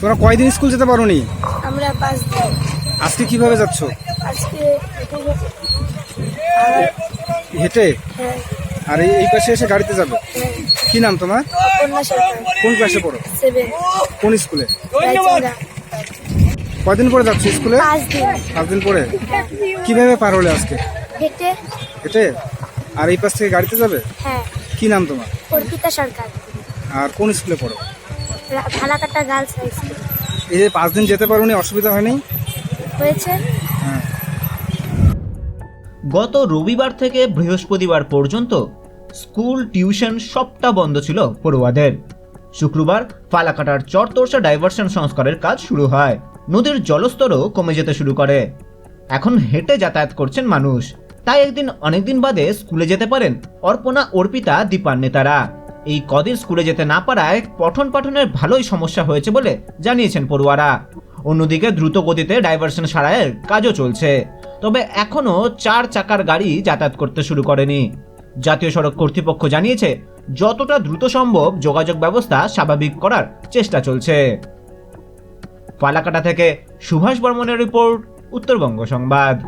তোমরা কয়দিন স্কুল যেতে পারোনি? আমরা পাঁচ দিন। আজকে কীভাবে যাচ্ছ? আজকে হেঁটে? হ্যাঁ। আর এই পাশে এসে গাড়িতে যাবে? হ্যাঁ। কি নাম তোমার? কোন ক্লাসে পড়ো? কোন স্কুলে? কয়দিন পরে যাচ্ছ স্কুলে? পাঁচ দিন। পরে? কীভাবে পার হলে আজকে? হেঁটে? আর এই পাশ থেকে গাড়িতে যাবে? হ্যাঁ। কি নাম তোমার? অর্পিতা সরকার। আর কোন স্কুলে পড়ো? Bhalakata girls high school. এই যে পাঁচ দিন যেতে পারোনি অসুবিধা হয়নি? হয়েছে। হ্যাঁ। গত রবিবার থেকে বৃহস্পতিবার পর্যন্ত স্কুল টিউশন সবটা বন্ধ ছিল পড়ুয়াদের। শুক্রবার ফালাকাটার চরতর্ষা ডাইভারশন সংস্কারের কাজ শুরু হয়। নদীর জলস্তরও কমে যেতে শুরু করে। এখন হেঁটে যাতায়াত করছেন মানুষ। তাই একদিন অনেকদিন বাদে স্কুলে যেতে পারেন অর্পণা অর্পিতা দীপান নেতারা এই কদিন স্কুলে যেতে না পারায় পঠন পাঠনের ভালোই সমস্যা হয়েছে বলে জানিয়েছেন পড়ুয়ারা। অন্যদিকে দ্রুত গতিতে ডাইভারশন সারাইয়ের কাজও চলছে। তবে এখনও চার চাকার গাড়ি যাতায়াত করতে শুরু করেনি। জাতীয় সড়ক কর্তৃপক্ষ জানিয়েছে, যতটা দ্রুত সম্ভব যোগাযোগ ব্যবস্থা স্বাভাবিক করার চেষ্টা চলছে। ফালাকাটা থেকে সুভাষ বর্মনের রিপোর্ট, উত্তরবঙ্গ সংবাদ।